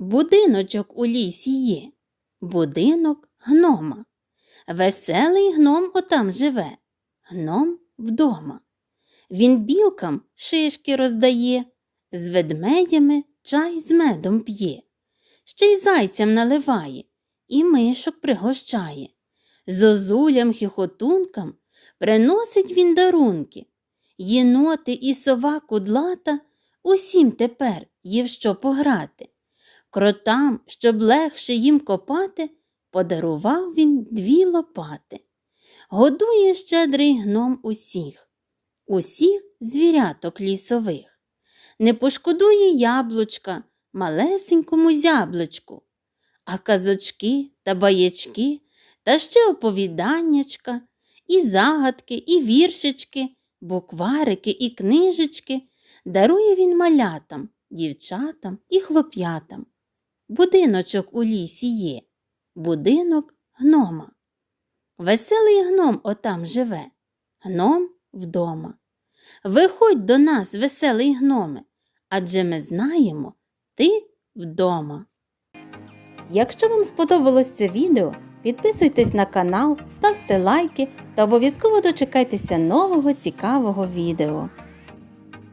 Будиночок у лісі є, будинок гнома. Веселий гном отам живе, гном вдома. Він білкам шишки роздає, з ведмедями чай з медом п'є, ще й зайцям наливає, і мишок пригощає. Зозулям хіхотункам приносить він дарунки. Єноти і сова кудлата усім тепер є в що пограти. Кротам, щоб легше їм копати, подарував він дві лопати. Годує щедрий гном усіх, усіх звіряток лісових. Не пошкодує яблучка малесенькому зяблочку, а казочки та баячки, та ще оповіданнячка, і загадки, і віршички, букварики, і книжечки дарує він малятам, дівчатам і хлоп'ятам. Будиночок у лісі є, будинок гнома. Веселий гном отам живе, гном вдома. Виходь до нас, веселий гноме, адже ми знаємо, ти вдома. Якщо вам сподобалось це відео, підписуйтесь на канал, ставте лайки та обов'язково дочекайтеся нового цікавого відео.